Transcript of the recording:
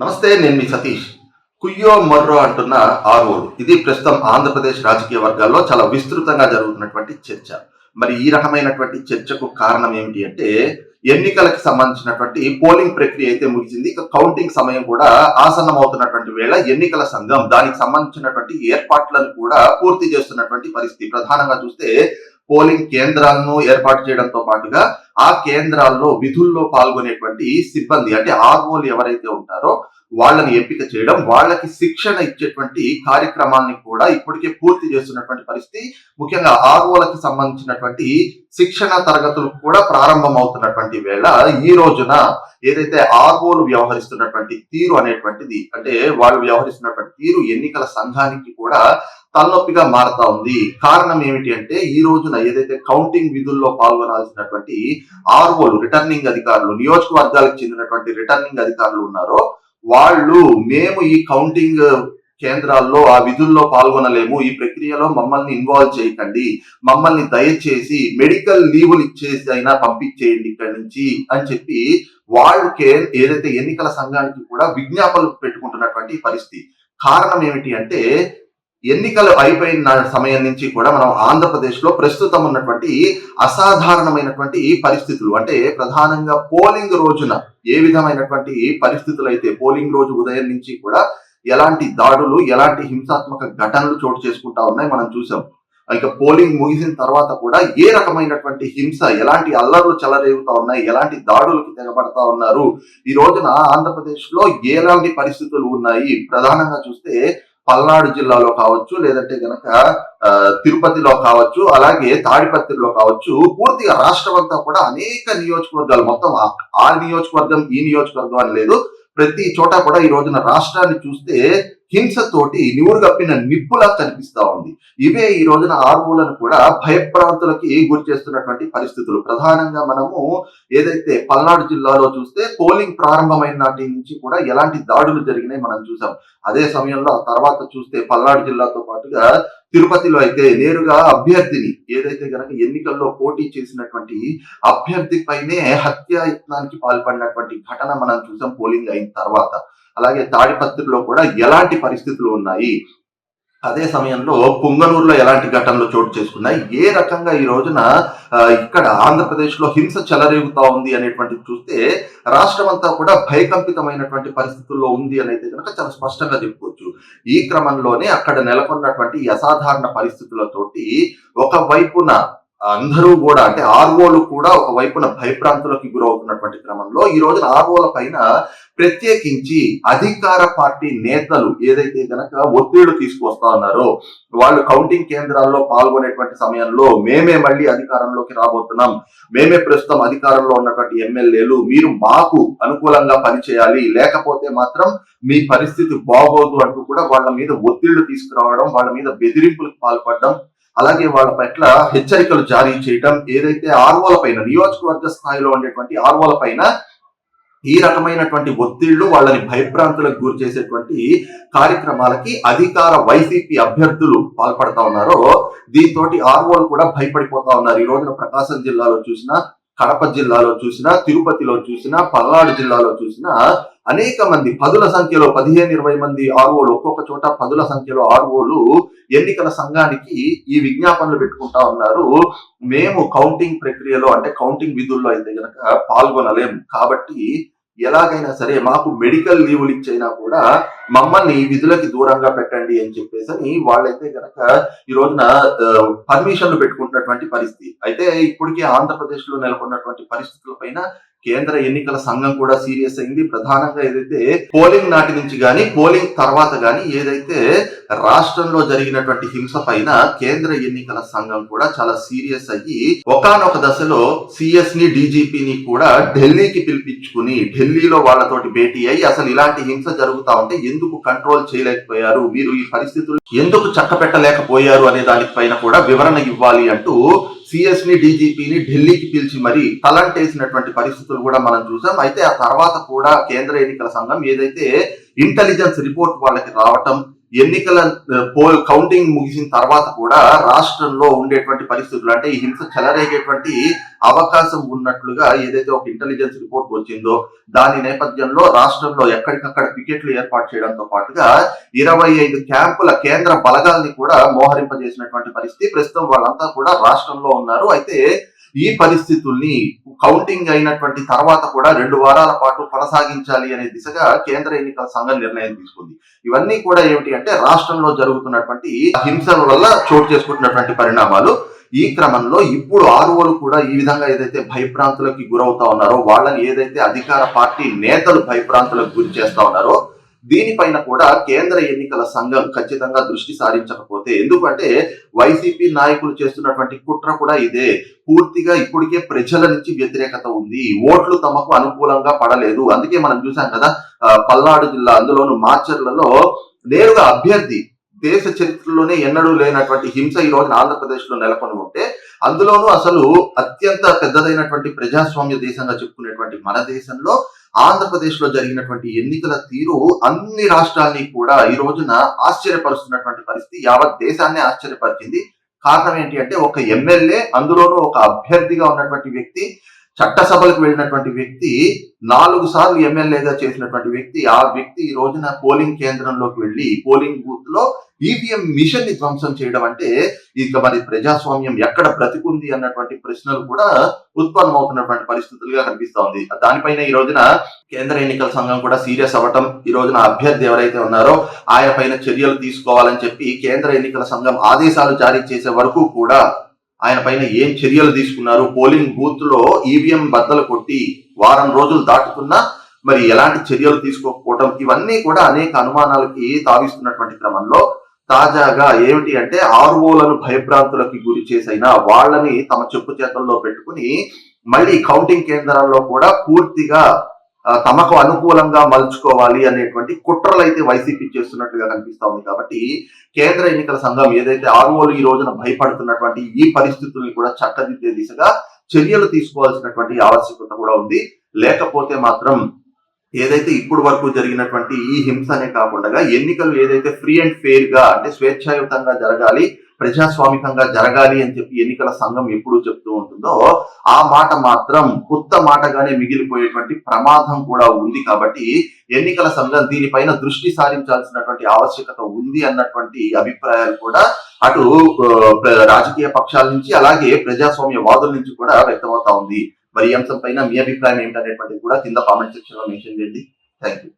నమస్తే నేను మీ సతీష్. కుయ్యో మర్రో అంటున్న ఆర్వోలు. ఇది ప్రస్తుతం ఆంధ్రప్రదేశ్ రాజకీయ వర్గాల్లో చాలా విస్తృతంగా జరుగుతున్నటువంటి చర్చ. మరి ఈ రకమైనటువంటి చర్చకు కారణం ఏమిటి అంటే ఎన్నికలకు సంబంధించినటువంటి పోలింగ్ ప్రక్రియ అయితే ముగిసింది. ఇక కౌంటింగ్ సమయం కూడా ఆసన్నమవుతున్నటువంటి వేళ ఎన్నికల సంఘం దానికి సంబంధించినటువంటి ఏర్పాట్లను కూడా పూర్తి చేస్తున్నటువంటి పరిస్థితి. ప్రధానంగా చూస్తే పోలింగ్ కేంద్రాలను ఏర్పాటు చేయడంతో పాటుగా ఆ కేంద్రాల్లో విధుల్లో పాల్గొనేటువంటి సిబ్బంది అంటే ఆర్ఓలు ఎవరైతే ఉంటారో వాళ్ళని ఎంపిక చేయడం వాళ్ళకి శిక్షణ ఇచ్చేటువంటి కార్యక్రమాన్ని కూడా ఇప్పటికే పూర్తి చేస్తున్నటువంటి పరిస్థితి. ముఖ్యంగా ఆర్ఓలకి సంబంధించినటువంటి శిక్షణ తరగతులు కూడా ప్రారంభం అవుతున్నటువంటి వేళ ఈ రోజున ఏదైతే ఆర్ఓలు వ్యవహరిస్తున్నటువంటి తీరు అనేటువంటిది అంటే వాళ్ళు వ్యవహరిస్తున్నటువంటి తీరు ఎన్నికల సంఘానికి కూడా తలనొప్పిగా మారుతా ఉంది. కారణం ఏమిటి అంటే ఈ రోజున ఏదైతే కౌంటింగ్ విధుల్లో పాల్గొనాల్సినటువంటి ఆర్ఓలు రిటర్నింగ్ అధికారులు నియోజకవర్గాలకు చెందినటువంటి రిటర్నింగ్ అధికారులు ఉన్నారో వాళ్ళు మేము ఈ కౌంటింగ్ కేంద్రాల్లో ఆ విధుల్లో పాల్గొనలేము. ఈ ప్రక్రియలో మమ్మల్ని ఇన్వాల్వ్ చేయకండి. మమ్మల్ని దయచేసి మెడికల్ లీవులు ఇచ్చేసి అయినా పంపించేయండి ఇక్కడి నుంచి అని చెప్పి వాళ్ళు కే ఏదైతే ఎన్నికల సంఘానికి కూడా విజ్ఞాపనలు పెట్టుకుంటున్నటువంటి పరిస్థితి. కారణం ఏమిటి అంటే ఎన్నికలు అయిపోయిన సమయం నుంచి కూడా మనం ఆంధ్రప్రదేశ్లో ప్రస్తుతం ఉన్నటువంటి అసాధారణమైనటువంటి పరిస్థితులు. అంటే ప్రధానంగా పోలింగ్ రోజున ఏ విధమైనటువంటి పరిస్థితులు అయితే పోలింగ్ రోజు ఉదయం నుంచి కూడా ఎలాంటి దాడులు ఎలాంటి హింసాత్మక ఘటనలు చోటు చేసుకుంటా ఉన్నాయి మనం చూసాం. ఇక పోలింగ్ ముగిసిన తర్వాత కూడా ఏ రకమైనటువంటి హింస ఎలాంటి అల్లర్లు చెలరేగుతా ఉన్నాయి ఎలాంటి దాడులకి తెగబడతా ఉన్నారు? ఈ రోజున ఆంధ్రప్రదేశ్లో ఎలాంటి పరిస్థితులు ఉన్నాయి? ప్రధానంగా చూస్తే పల్నాడు జిల్లాలో కావచ్చు లేదంటే గనక ఆ, తిరుపతిలో కావచ్చు అలాగే తాడిపత్రిలో కావచ్చు పూర్తిగా రాష్ట్రం అంతా కూడా అనేక నియోజకవర్గాలు మొత్తం ఆ- ఆ నియోజకవర్గం ఈ నియోజకవర్గం అని లేదు. ప్రతి చోట కూడా ఈ రోజున రాష్ట్రాన్ని చూస్తే హింసతోటి నివురుగప్పిన నిప్పులా కనిపిస్తా ఉంది. ఇవే ఈ రోజున ఆర్వోలను కూడా భయప్రాంతులకి గురి చేస్తున్నటువంటి పరిస్థితులు. ప్రధానంగా మనము ఏదైతే పల్నాడు జిల్లాలో చూస్తే పోలింగ్ ప్రారంభమైన నాటి నుంచి కూడా ఎలాంటి దాడులు జరిగినాయి మనం చూసాం. అదే సమయంలో తర్వాత చూస్తే పల్నాడు జిల్లాతో పాటుగా తిరుపతిలో అయితే నేరుగా అభ్యర్థిని ఏదైతే గనక ఎన్నికల్లో పోటీ చేసినటువంటి అభ్యర్థి పైనే హత్యాయత్నానికి పాల్పడినటువంటి ఘటన మనం చూసాం పోలింగ్ అయిన తర్వాత. అలాగే తాడిపత్రిలో కూడా ఎలాంటి పరిస్థితులు ఉన్నాయి? అదే సమయంలో పుంగనూరులో ఎలాంటి ఘటనలు చోటు చేసుకున్నాయి? ఏ రకంగా ఈ రోజున ఇక్కడ ఆంధ్రప్రదేశ్లో హింస చెలరేగుతా ఉంది అనేటువంటిది చూస్తే రాష్ట్రం అంతా కూడా భయకంపితమైనటువంటి పరిస్థితుల్లో ఉంది అని అయితే కనుక చాలా స్పష్టంగా చెప్పుకోవచ్చు. ఈ క్రమంలోనే అక్కడ నెలకొన్నటువంటి అసాధారణ పరిస్థితులతోటి ఒక వైపున అందరూ కూడా అంటే ఆర్ఓలు కూడా ఒక వైపున భయప్రాంతులకు గురవుతున్నటువంటి క్రమంలో ఈ రోజున ఆర్ఓల పైన ప్రత్యేకించి అధికార పార్టీ నేతలు ఏదైతే గనక ఒత్తిళ్ళు తీసుకొస్తా ఉన్నారో వాళ్ళు కౌంటింగ్ కేంద్రాల్లో పాల్గొనేటువంటి సమయంలో మేమే మళ్ళీ అధికారంలోకి రాబోతున్నాం. మేమే ప్రస్తుతం అధికారంలో ఉన్నటువంటి ఎమ్మెల్యేలు మీరు మాకు అనుకూలంగా పనిచేయాలి. లేకపోతే మాత్రం మీ పరిస్థితి బాగోదు అంటూ కూడా వాళ్ళ మీద ఒత్తిళ్ళు తీసుకురావడం వాళ్ళ మీద బెదిరింపులకు పాల్పడడం అలాగే వాళ్ళ పట్ల హెచ్చరికలు జారీ చేయటం ఏదైతే ఆర్వోల పైన నియోజకవర్గ స్థాయిలో ఉండేటువంటి ఆర్వోల పైన ఈ రకమైనటువంటి ఒత్తిళ్ళు వాళ్ళని భయభ్రాంతులకు గురి చేసేటువంటి కార్యక్రమాలకి అధికార వైసీపీ అభ్యర్థులు పాల్పడతా ఉన్నారో దీంతో ఆర్వోలు కూడా భయపడిపోతా ఉన్నారు. ఈ రోజున ప్రకాశం జిల్లాలో చూసినా కడప జిల్లాలో చూసినా తిరుపతిలో చూసినా పల్నాడు జిల్లాలో చూసినా అనేక మంది పదుల సంఖ్యలో పదిహేను ఇరవై మంది ఆర్ఓలు ఒక్కొక్క చోట పదుల సంఖ్యలో ఆర్ఓలు ఎన్నికల సంఘానికి ఈ విజ్ఞాపనలు పెట్టుకుంటా ఉన్నారు. మేము కౌంటింగ్ ప్రక్రియలో అంటే కౌంటింగ్ విధుల్లో అయితే గనక పాల్గొనలేము కాబట్టి ఎలాగైనా సరే మాకు మెడికల్ లీవులు ఇచ్చైనా కూడా మమ్మల్ని విధులకి దూరంగా పెట్టండి అని చెప్పేసి అని వాళ్ళైతే గనక ఈ రోజున పర్మిషన్లు పెట్టుకుంటున్నటువంటి పరిస్థితి. అయితే ఇప్పటికే ఆంధ్రప్రదేశ్లో నెలకొన్నటువంటి పరిస్థితుల పైన కేంద్ర ఎన్నికల సంఘం కూడా సీరియస్ అయింది. ప్రధానంగా ఏదైతే పోలింగ్ నాటి నుంచి గాని పోలింగ్ తర్వాత గాని ఏదైతే రాష్ట్రంలో జరిగినటువంటి హింస పైన కేంద్ర ఎన్నికల సంఘం కూడా చాలా సీరియస్ అయ్యి ఒకానొక దశలో సిఎస్ని డీజీపీని కూడా ఢిల్లీకి పిలిపించుకుని ఢిల్లీలో వాళ్ళతోటి భేటీ అయ్యి అసలు ఇలాంటి హింస జరుగుతా ఉంటే ఎందుకు కంట్రోల్ చేయలేకపోయారు? మీరు ఈ పరిస్థితులు ఎందుకు చక్కపెట్టలేకపోయారు అనే దానిపైన కూడా వివరణ ఇవ్వాలి అంటూ సిఎస్ని డీజీపీని ఢిల్లీకి పిలిచి మరి తలంటేసినటువంటి పరిస్థితులు కూడా మనం చూసాం. అయితే ఆ తర్వాత కూడా కేంద్ర ఎన్నికల సంఘం ఏదైతే ఇంటెలిజెన్స్ రిపోర్ట్ వాళ్ళకి రావటం ఎన్నికల పోల్ కౌంటింగ్ ముగిసిన తర్వాత కూడా రాష్ట్రంలో ఉండేటువంటి పరిస్థితులు అంటే ఈ హింస చెలరేగేటువంటి అవకాశం ఉన్నట్లుగా ఏదైతే ఒక ఇంటెలిజెన్స్ రిపోర్ట్ వచ్చిందో దాని నేపథ్యంలో రాష్ట్రంలో ఎక్కడికక్కడ పికెట్లు ఏర్పాటు చేయడంతో పాటుగా ఇరవై ఐదు క్యాంపుల కేంద్ర బలగాల్ని కూడా మోహరింపజేసినటువంటి పరిస్థితి ప్రస్తుతం వాళ్ళంతా కూడా రాష్ట్రంలో ఉన్నారు. అయితే ఈ పరిస్థితుల్ని కౌంటింగ్ అయినటువంటి తర్వాత కూడా రెండు వారాల పాటు కొనసాగించాలి అనే దిశగా కేంద్ర ఎన్నికల సంఘం నిర్ణయం తీసుకుంది. ఇవన్నీ కూడా ఏమిటి అంటే రాష్ట్రంలో జరుగుతున్నటువంటి హింసల వల్ల చోటు చేసుకుంటున్నటువంటి పరిణామాలు. ఈ క్రమంలో ఇప్పుడు ఆరువలు కూడా ఈ విధంగా ఏదైతే భయభ్రాంతులకి గురవుతా ఉన్నారో వాళ్ళని ఏదైతే అధికార పార్టీ నేతలు భయభ్రాంతులకు గురి చేస్తా ఉన్నారో దీనిపైన కూడా కేంద్ర ఎన్నికల సంఘం ఖచ్చితంగా దృష్టి సారించకపోతే ఎందుకంటే వైసీపీ నాయకులు చేస్తున్నటువంటి కుట్ర కూడా ఇదే. పూర్తిగా ఇప్పటికే ప్రజల నుంచి వ్యతిరేకత ఉంది. ఓట్లు తమకు అనుకూలంగా పడలేదు. అందుకే మనం చూసాం కదా పల్నాడు జిల్లా అందులోను మాచర్లలో నేరుగా అభ్యర్థి దేశ చరిత్రలోనే ఎన్నడూ లేనటువంటి హింస ఈ రోజున ఆంధ్రప్రదేశ్లో నెలకొని ఉంటే అందులోనూ అసలు అత్యంత పెద్దదైనటువంటి ప్రజాస్వామ్య దేశంగా చెప్పుకునేటువంటి మన దేశంలో ఆంధ్రప్రదేశ్లో జరిగినటువంటి ఎన్నికల తీరు అన్ని రాష్ట్రాల్ని కూడా ఈ రోజున ఆశ్చర్యపరుస్తున్నటువంటి పరిస్థితి యావత్ దేశాన్ని ఆశ్చర్యపరిచింది. కారణం ఏంటి అంటే ఒక ఎమ్మెల్యే అందులోనూ ఒక అభ్యర్థిగా ఉన్నటువంటి వ్యక్తి చట్టసభలకు వెళ్ళినటువంటి వ్యక్తి నాలుగు సార్లు ఎమ్మెల్యేగా చేసినటువంటి వ్యక్తి ఆ వ్యక్తి ఈ రోజున పోలింగ్ కేంద్రంలోకి వెళ్ళి పోలింగ్ బూత్లో ఈవీఎం మిషన్ని ధ్వంసం చేయడం అంటే ఇక మరి ప్రజాస్వామ్యం ఎక్కడ బ్రతికుంది అన్నటువంటి ప్రశ్నలు కూడా ఉత్పన్నమవుతున్నటువంటి పరిస్థితులుగా కనిపిస్తా ఉంది. దానిపైన ఈ రోజున కేంద్ర ఎన్నికల సంఘం కూడా సీరియస్ అవ్వటం ఈ రోజున అభ్యర్థి ఎవరైతే ఉన్నారో ఆయన పైన చర్యలు తీసుకోవాలని చెప్పి కేంద్ర ఎన్నికల సంఘం ఆదేశాలు జారీ చేసే వరకు కూడా ఆయన పైన ఏం చర్యలు తీసుకున్నారు? పోలింగ్ బూత్లో ఈవీఎం బద్దలు కొట్టి వారం రోజులు దాటుతున్నా మరి ఎలాంటి చర్యలు తీసుకోకపోవడం ఇవన్నీ కూడా అనేక అనుమానాలకి తావిస్తున్నటువంటి క్రమంలో తాజాగా ఏమిటి అంటే ఆర్ఓలను భయభ్రాంతులకి గురి చేసైనా వాళ్ళని తమ చెప్పు చేతల్లో పెట్టుకుని మళ్ళీ కౌంటింగ్ కేంద్రాల్లో కూడా పూర్తిగా తమకు అనుకూలంగా మలుచుకోవాలి అనేటువంటి కుట్రలు అయితే వైసీపీ చేస్తున్నట్టుగా కనిపిస్తా ఉంది కాబట్టి కేంద్ర ఎన్నికల సంఘం ఏదైతే ఆర్ఓలు ఈ రోజున భయపడుతున్నటువంటి ఈ పరిస్థితుల్ని కూడా చక్కదిద్దే దిశగా చర్యలు తీసుకోవాల్సినటువంటి ఆవశ్యకత కూడా ఉంది. లేకపోతే మాత్రం ఏదైతే ఇప్పుడు వరకు జరిగినటువంటి ఈ హింసనే కాకుండా ఎన్నికలు ఏదైతే ఫ్రీ అండ్ ఫెయిర్గా అంటే స్వేచ్ఛాయుతంగా జరగాలి ప్రజాస్వామికంగా జరగాలి అని చెప్పి ఎన్నికల సంఘం ఎప్పుడు చెప్తూ ఉంటుందో ఆ మాట మాత్రం కొత్త మాటగానే మిగిలిపోయేటువంటి ప్రమాదం కూడా ఉంది కాబట్టి ఎన్నికల సంఘం దీనిపైన దృష్టి సారించాల్సినటువంటి ఆవశ్యకత ఉంది అన్నటువంటి అభిప్రాయాలు కూడా అటు రాజకీయ పక్షాల నుంచి అలాగే ప్రజాస్వామ్య వాదుల నుంచి కూడా వ్యక్తమవుతా ఉంది. మరి ఈ అంశం పైన మీ అభిప్రాయం ఏంటనేటువంటిది కూడా కింద కామెంట్ సెక్షన్లో మెన్షన్ చేయండి. Thank you